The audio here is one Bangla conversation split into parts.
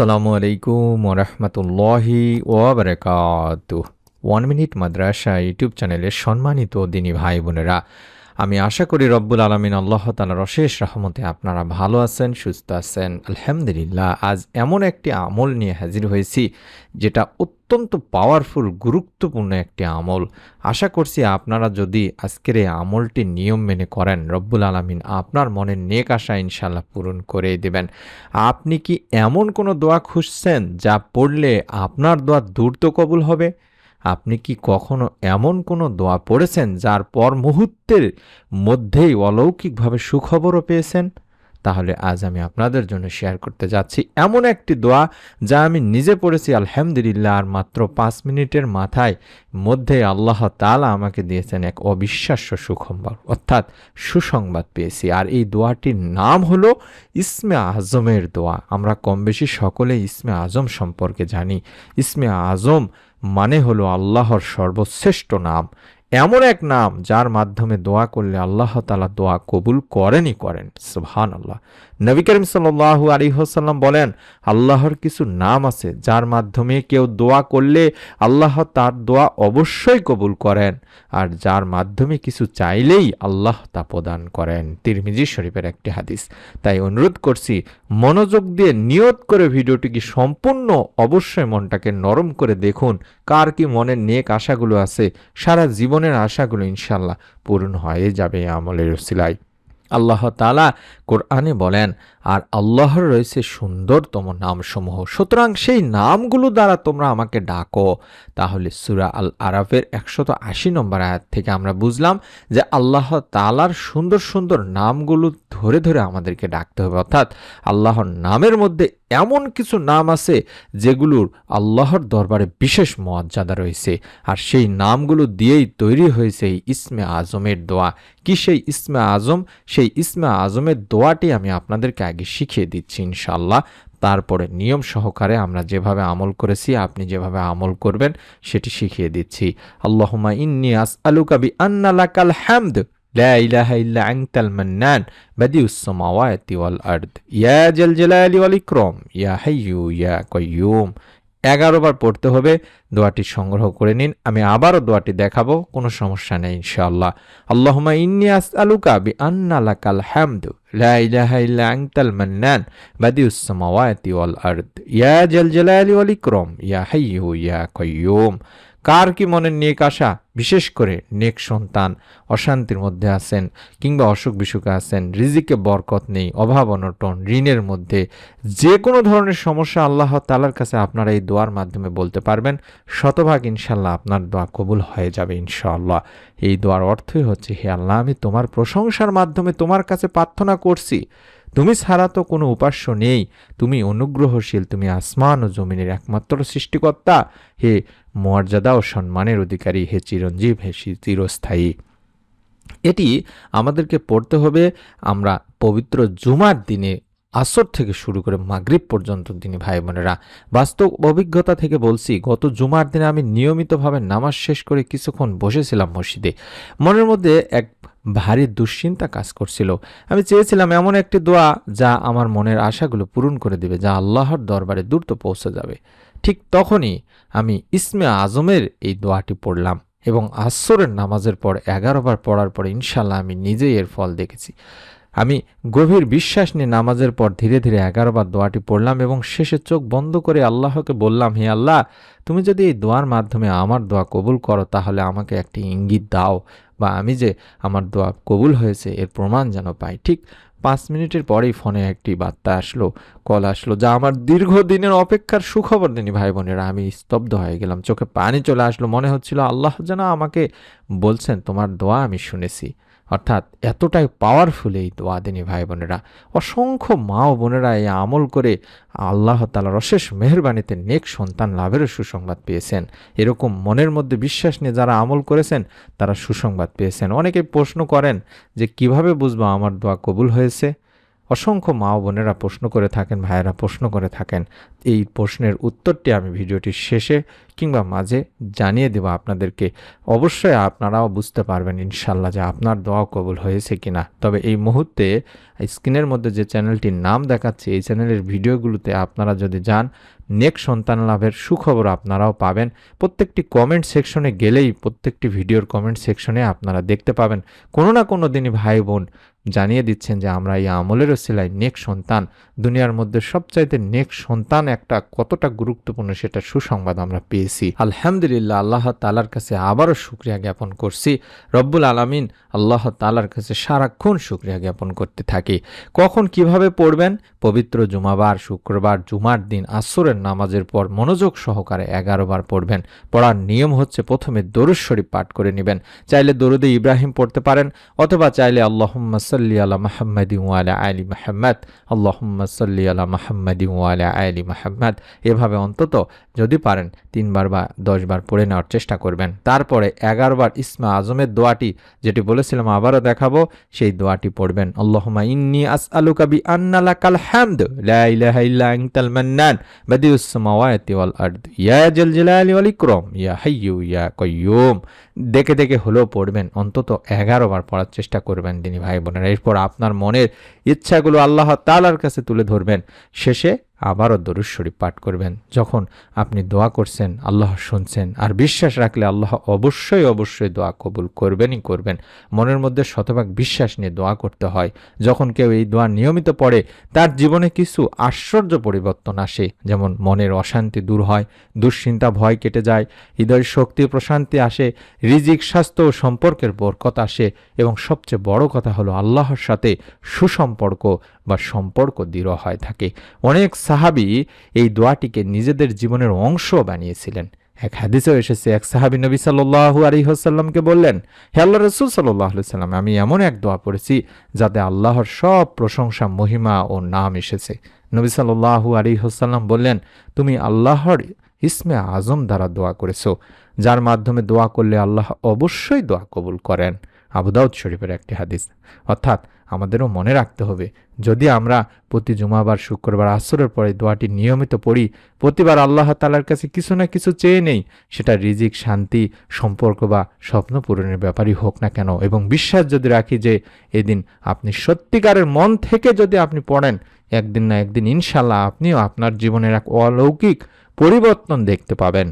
আসসালামু আলাইকুম ওরহমতুল্লাহি ওবরাকাত ওয়ান মিনিট মাদ্রাসা ইউটিউব চ্যানেলের সম্মানিত দিনী ভাই বোনেরা আমি আশা করি রব্বুল আলমিন আল্লাহ তালার অশেষ রহমতে আপনারা ভালো আছেন, সুস্থ আছেন। আলহামদুলিল্লাহ, আজ এমন একটি আমল নিয়ে হাজির হয়েছি, যেটা অত্যন্ত পাওয়ারফুল গুরুত্বপূর্ণ একটি আমল। আশা করছি আপনারা যদি আজকের এই আমলটি নিয়ম মেনে করেন, রব্বুল আলমিন আপনার মনের নেক আশা ইনশাল্লাহ পূরণ করে দেবেন। আপনি কি এমন কোনো দোয়া খুঁজছেন, যা পড়লে আপনার দোয়া দ্রুত কবুল হবে? আপনি কি কখনো এমন কোনো দোয়া পড়েছেন যার পর মুহূর্তের মধ্যেই অলৌকিকভাবে সুখবরও পেয়েছেন? তাহলে আজ আমি আপনাদের জন্য শেয়ার করতে যাচ্ছি এমন একটি দোয়া যা আমি নিজে পড়েছি, আলহামদুলিল্লাহ, আর মাত্র পাঁচ মিনিটের মাথায় মধ্যে আল্লাহ তালা আমাকে দিয়েছেন এক অবিশ্বাস্য সুখবর অর্থাৎ সুসংবাদ পেয়েছি। আর এই দোয়াটির নাম হলো ইসমে আজমের দোয়া। আমরা কম বেশি সকলে ইসমে আজম সম্পর্কে জানি। ইসমে আজম মানে হলো আল্লাহর সর্বশ্রেষ্ঠ নাম। এমন এক নাম যার মাধ্যমে দোয়া করলে আল্লাহ তালা দোয়া কবুল করেনই করেন সুহান আল্লাহ নবী করিম সাল্লাহ আলী বলেন, আল্লাহর কিছু নাম আছে যার মাধ্যমে কেউ দোয়া করলে আল্লাহ তার দোয়া অবশ্যই কবুল করেন, আর যার মাধ্যমে কিছু চাইলেই আল্লাহ তা প্রদান করেন। তিরমিজি শরীফের একটি হাদিস। তাই অনুরোধ করছি, মনোযোগ দিয়ে নিয়ত করে ভিডিওটিকে সম্পূর্ণ অবশ্যই মনটাকে নরম করে দেখুন, কার কি মনের নেক আশাগুলো আছে, সারা জীবনের আশাগুলো ইনশাল্লাহ পূরণ হয়ে যাবে আমলের সিলাই আল্লাহ তালা কোরআনে বলেন, আর আল্লাহর রয়েছে সুন্দরতম নামসমূহ। সুতরাং সেই নামগুলো দ্বারা তোমরা আমাকে ডাকো। তাহলে সুরা আল আরাফের একশত আশি নম্বর আয়াত থেকে আমরা বুঝলাম যে আল্লাহ তালার সুন্দর সুন্দর নামগুলো ধরে ধরে আমাদেরকে ডাকতে হবে। অর্থাৎ আল্লাহর নামের মধ্যে এমন কিছু নাম আছে যেগুলোর আল্লাহর দরবারে বিশেষ মর্যাদা রয়েছে। আর সেই নামগুলো দিয়েই তৈরি হয়েছে এই ইসমে আজমের দোয়া। কি সেই ইসমে আজম? সেই ইসমে আজমের দোয়াটি আমি আপনাদেরকে আগে শিখিয়ে দিচ্ছি ইনশাল্লাহ তারপরে নিয়ম সহকারে আমরা যেভাবে আমল করেছি, আপনি যেভাবে আমল করবেন, সেটি শিখিয়ে দিচ্ছি। আল্লাহুমা ইন্নি আস আলুকাবি আন্নালাকাল হ্যামদ لا إله إلا أنت المنان بديع السماوات والأرض يا ذا الجلال والإكرام يا حي يا قيوم এগারো বার পড়তে হবে দোয়াটি সংগ্রহ করে নিন আমি আবারও দোয়াটি দেখাবো কোনো সমস্যা নেই ইনশাআল্লাহ আল্লাহুমা ইন্নি আসআলুকা বি আন্না লাকাল হামদু কার কি মনের নেক আশা? বিশেষ করে নেক সন্তান, অশান্তির মধ্যে আছেন কিংবা অসুখ বিসুখে আছেন, রিজিকে বরকত নেই, অভাব অনটন, ঋণের মধ্যে যে কোনো ধরনের সমস্যা আল্লাহ তালার কাছে আপনারা এই দোয়ার মাধ্যমে বলতে পারবেন। শতভাগ ইনশাল্লাহ আপনার দোয়া কবুল হয়ে যাবে ইনশাআল্লাহ। এই দোয়ার অর্থই হচ্ছে, হে আল্লাহ, আমি তোমার প্রশংসার মাধ্যমে তোমার কাছে প্রার্থনা করছি। তুমি ছাড়া তো কোনো উপাস্য নেই। তুমি অনুগ্রহশীল, তুমি আসমান ও জমিনের একমাত্র সৃষ্টিকর্তা। হে মর্যাদা ও সম্মানের অধিকারী, হে চিরঞ্জীব, হে চিরস্থায়ী। এটি আমাদেরকে পড়তে হবে। আমরা পবিত্র জুমার দিনে, আসর থেকে শুরু করে মাগরিব পর্যন্ত দিনে ভাই বোনেরা বাস্তব অভিজ্ঞতা থেকে বলছি, গত জুমার দিনে আমি নিয়মিতভাবে নামাজ শেষ করে কিছুক্ষণ বসেছিলাম মসজিদে। মনের মধ্যে এক ভারী দুশ্চিন্তা কাজ করছিল। আমি চেয়েছিলাম এমন একটি দোয়া যা আমার মনের আশাগুলো পূরণ করে দেবে, যা আল্লাহর দরবারে দ্রুত পৌঁছে যাবে। ঠিক তখনই আমি ইসমে আজমের এই দোয়াটি পড়লাম এবং আসরের নামাজের পর এগারো বার পড়ার পর ইনশাল্লাহ আমি নিজেই এর ফল দেখেছি। আমি গভীর বিশ্বাস নিয়ে নামাজের পর ধীরে ধীরে এগারো বার দোয়াটি পড়লাম এবং শেষে চোখ বন্ধ করে আল্লাহকে বললাম, হে আল্লাহ, তুমি যদি এই দোয়ার মাধ্যমে আমার দোয়া কবুল করো, তাহলে আমাকে একটি ইঙ্গিত দাও বা আমি যে আমার দোয়া কবুল হয়েছে, এর প্রমাণ যেন পাই। ঠিক পাঁচ মিনিটের পরেই ফোনে একটি বার্তা আসলো, কল আসলো, যা আমার দীর্ঘদিনের অপেক্ষার সুখবর, দিনি ভাই বোনেরা। আমি স্তব্ধ হয়ে গেলাম, চোখে পানি চলে আসলো, মনে হচ্ছিল আল্লাহ যেন আমাকে বলছেন, তোমার দোয়া আমি শুনেছি। অর্থাৎ এতটাই পাওয়ারফুল এই দোয়াদিনী ভাই বোনেরা। অসংখ্য মা ও বোনেরা এই আমল করে আল্লাহ তালার অশেষ মেহরবানিতে নেক সন্তান লাভেরও সুসংবাদ পেয়েছেন। এরকম মনের মধ্যে বিশ্বাস নিয়ে যারা আমল করেছেন, তারা সুসংবাদ পেয়েছেন। অনেকে প্রশ্ন করেন যে, কীভাবে বুঝব আমার দোয়া কবুল হয়েছে? অসংখ্য মা ও বোনেরা প্রশ্ন করে থাকেন, ভাইয়েরা প্রশ্ন করে থাকেন। এই প্রশ্নের উত্তরটি আমি ভিডিওটির শেষে কিংবা মাঝে জানিয়ে দেব আপনাদেরকে। অবশ্যই আপনারাও বুঝতে পারবেন ইনশাল্লাহ যে আপনার দোয়া কবুল হয়েছে কিনা। তবে এই মুহূর্তে স্ক্রিনের মধ্যে যে চ্যানেলটির নাম দেখাচ্ছে, এই চ্যানেলের ভিডিওগুলোতে আপনারা যদি যান, নেক সন্তান লাভের সুখবর আপনারাও পাবেন। প্রত্যেকটি কমেন্ট সেকশনে গেলেই প্রত্যেকটি ভিডিওর কমেন্ট সেকশনে আপনারা দেখতে পাবেন। কোনো না কোনো দিনই ভাই বোন জানিয়ে দিচ্ছেন যে আমরা এই আমলেরও সেলাই নেক সন্তান। দুনিয়ার মধ্যে সবচাইতে নেক সন্তান একটা কতটা গুরুত্বপূর্ণ সেটা সুসংবাদ আমরা পেয়েছি। আলহামদুলিল্লাহ, আল্লাহ তালার কাছে আবারও শুক্রিয়া জ্ঞাপন করছি। রব্বুল আলামিন আল্লাহ তালার কাছে সারাক্ষণ শুক্রিয়া জ্ঞাপন করতে থাকি। কখন কীভাবে পড়বেন? পবিত্র জুমাবার, শুক্রবার, জুমার দিন, আসরের নামাজের পর মনোযোগ সহকারে এগারো বার পড়বেন। পড়ার নিয়ম হচ্ছে প্রথমে দরুদ শরীফ পাঠ করে নেবেন। চাইলে দরুদে ইব্রাহিম পড়তে পারেন অথবা চাইলে আল্লাহুম্মা সাল্লি আলা মাহাম্মাদি ওয়ালা আলী মাহাম্মদ। আল্লাহুম্মা সাল্লি আলা মাহাম্মাদি ওয়ালা আলী মাহাম্মদ। এভাবে অন্তত যদি পারেন, তিনবার বা দশবার পড়ে নেওয়ার চেষ্টা করবেন। তারপরে এগারোবার ইসমা আজমের দোয়াটি, যেটি বলেছিলাম, আবারও দেখাবো, সেই দোয়াটি পড়বেন। আল্লাহমা ইন্নি আস আলু কাবি আন্নালা কাল হ্যামদ ইলাহা ইল্লা আনতাল মান্নান, বাদিউস সামাওয়াতি ওয়াল আরদ। ইয়া জাল জালালি ওয়াল ইকরাম, ইয়া হাইয়ু ইয়া কাইয়্যুম। দেখে দেখে হলেও পড়বেন, অন্তত এগারো বার পড়ার চেষ্টা করবেন তিনি ভাই বোনেরা এরপর আপনার মনের ইচ্ছাগুলো আল্লাহ তালার কাছে তুলে ধরবেন। শেষে আবারও দরুদ শরীফ পাঠ করবেন। যখন আপনি দোয়া করছেন, আল্লাহ শুনছেন, আর বিশ্বাস রাখলে আল্লাহ অবশ্যই অবশ্যই দোয়া কবুল করবেনই করবেন। মনের মধ্যে শতভাগ বিশ্বাস নিয়ে দোয়া করতে হয়। যখন কেউ এই দোয়া নিয়মিত পড়ে, তার জীবনে কিছু আশ্চর্য পরিবর্তন আসে। যেমন মনের অশান্তি দূর হয়, দুশ্চিন্তা ভয় কেটে যায় হৃদয় শক্তি প্রশান্তি আসে রিজিক, স্বাস্থ্য ও সম্পর্কের বরকত আসে এবং সবচেয়ে বড় কথা হলো আল্লাহর সাথে সুসম্পর্ক বা সম্পর্ক দৃঢ় হয় থাকে। অনেক সাহাবি এই দোয়াটিকে নিজেদের জীবনের অংশ বানিয়েছিলেন। এক হাদিসেও এসেছে, এক সাহাবি নবী সাল্লাহু আলী হাসাল্লামকে বললেন, হে আল্লাহ রসুল সাল্লাহ সাল্লাম আমি এমন এক দোয়া পড়েছি যাতে আল্লাহর সব প্রশংসা, মহিমা ও নাম এসেছে। নবী সাল্লাহু আলী হাসাল্লাম বললেন, তুমি আল্লাহর ইসমে আজম দ্বারা দোয়া করেছ, যার মাধ্যমে দোয়া করলে আল্লাহ অবশ্যই দোয়া কবুল করেন। আবুদাউদ শরীফের একটি হাদিস। অর্থাৎ আমাদেরও মনে রাখতে হবে, যদি আমরা প্রতি জুমাবার, শুক্রবার, আসরের পরে দোয়াটি নিয়মিত পড়ি, প্রতিবার আল্লাহ তালার কাছে কিছু না কিছু চেয়ে নেই, সেটা রিজিক, শান্তি, সম্পর্ক বা স্বপ্ন পূরণের ব্যাপারই হোক না কেন। এবং বিশ্বাস যদি রাখি যে এদিন আপনি সত্যিকারের মন থেকে যদি আপনি পড়েন, একদিন না একদিন ইনশাল্লাহ আপনিও আপনার জীবনের এক অলৌকিক পরিবর্তন দেখতে পাবেন।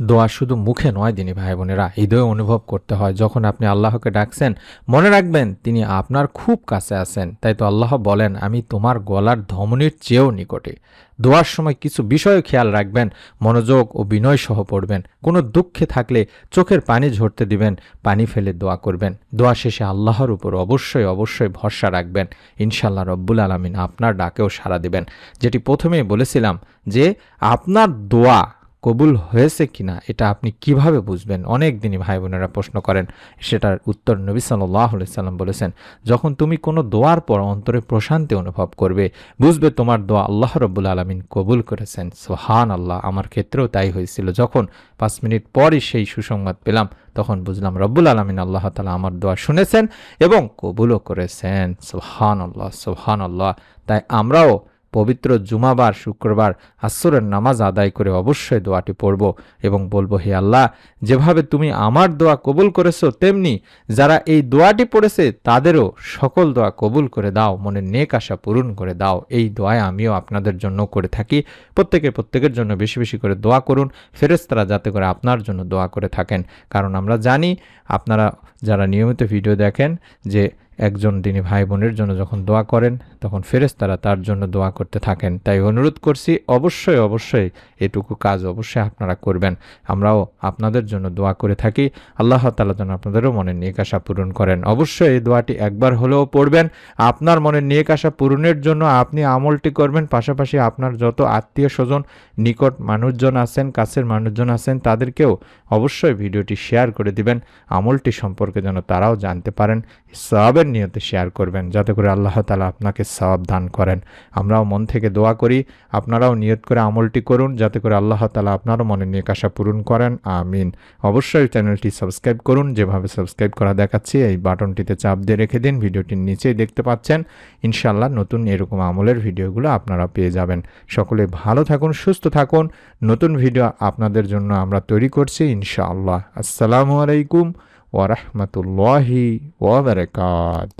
দোয়া শুধু মুখে নয়, দিনী ভাই বোনেরা হৃদয়ে অনুভব করতে হয়। যখন আপনি আল্লাহকে ডাকছেন, মনে রাখবেন তিনি আপনার খুব কাছে আছেন। তাই তো আল্লাহ বলেন, আমি তোমার গলার ধমনির চেয়েও নিকটে। দোয়ার সময় কিছু বিষয় খেয়াল রাখবেন, মনোযোগ ও বিনয় সহ পড়বেন। কোনো দুঃখে থাকলে চোখের পানি ঝরতে দিবেন, পানি ফেলে দোয়া করবেন। দোয়া শেষে আল্লাহর উপর অবশ্যই অবশ্যই ভরসা রাখবেন। ইনশাল্লাহ রব্বুল আলমিন আপনার ডাকেও সাড়া দিবেন। যেটি প্রথমেই বলেছিলাম যে, আপনার দোয়া কবুল হয়েছে কিনা, এটা আপনি কীভাবে বুঝবেন? অনেক দিনই ভাই বোনেরা প্রশ্ন করেন, সেটার উত্তর নবী সাল্লাহ সাল্লাম বলেছেন, যখন তুমি কোনো দোয়ার পর অন্তরে প্রশান্তি অনুভব করবে, বুঝবে তোমার দোয়া আল্লাহ রব্বুল আলমিন কবুল করেছেন। সোহান আল্লাহ আমার ক্ষেত্রেও তাই হয়েছিল। যখন পাঁচ মিনিট পরই সেই সুসংবাদ পেলাম, তখন বুঝলাম রব্বুল আলমিন আল্লাহ তালা আমার দোয়া শুনেছেন এবং কবুলও করেছেন। সোহান আল্লাহ সোহান আল্লাহ তাই আমরাও পবিত্র জুমাবার, শুক্রবার আসরের নামাজ আদায় করে অবশ্যই দোয়াটি পড়ব এবং বলব, হে আল্লাহ, যেভাবে তুমি আমার দোয়া কবুল করেছ, তেমনি যারা এই দোয়াটি পড়েছে, তাদেরও সকল দোয়া কবুল করে দাও, মনের নেক আশা পূরণ করে দাও। এই দোয়ায় আমিও আপনাদের জন্য করে থাকি। প্রত্যেকে প্রত্যেকের জন্য বেশি বেশি করে দোয়া করুন। ফেরেস্তারা যাতে করে আপনার জন্য দোয়া করে থাকেন। কারণ আমরা জানি, আপনারা যারা নিয়মিত ভিডিও দেখেন, যে একজন দিনী ভাই বোনের জন্য যখন দোয়া করেন, তখন ফেরেস্তারা তার জন্য দোয়া করতে থাকেন। তাই অনুরোধ করছি, অবশ্যই অবশ্যই এটুকু কাজ অবশ্যই আপনারা করবেন। আমরাও আপনাদের জন্য দোয়া করে থাকি। আল্লাহ তালা যেন আপনাদেরও মনের নিয়ে আশা পূরণ করেন। অবশ্যই এই দোয়াটি একবার হলেও পড়বেন। আপনার মনের নিয়ে আশা পূরণের জন্য আপনি আমলটি করবেন। পাশাপাশি আপনার যত আত্মীয় স্বজন, নিকট মানুষজন আছেন, কাছের মানুষজন আছেন, তাদেরকেও অবশ্যই ভিডিওটি শেয়ার করে দিবেন। আমলটি সম্পর্কে যেন তারাও জানতে পারেন। সবের নিয়তে শেয়ার করবেন, যাতে করে আল্লাহ তালা আপনাকে সওয়াব দান করেন। আমরাও মন থেকে দোয়া করি, আপনারাও নিয়ত করে আমলটি করুন, যাতে করে আল্লাহ তালা আপনারও মনের নিয়ে আশা পূরণ করেন। আমিন। অবশ্যই চ্যানেলটি সাবস্ক্রাইব করুন, যেভাবে সাবস্ক্রাইব করা দেখাচ্ছি, এই বাটনটিতে চাপ দিয়ে রেখে দিন, ভিডিওটির নিচেই দেখতে পাচ্ছেন। ইনশাআল্লাহ নতুন এরকম আমলের ভিডিওগুলো আপনারা পেয়ে যাবেন। সকলে ভালো থাকুন, সুস্থ থাকুন। নতুন ভিডিও আপনাদের জন্য আমরা তৈরি করছি, ইনশাআল্লাহ। আসসালামু আলাইকুম। ওরহমতুল্লাহি ওবরকাত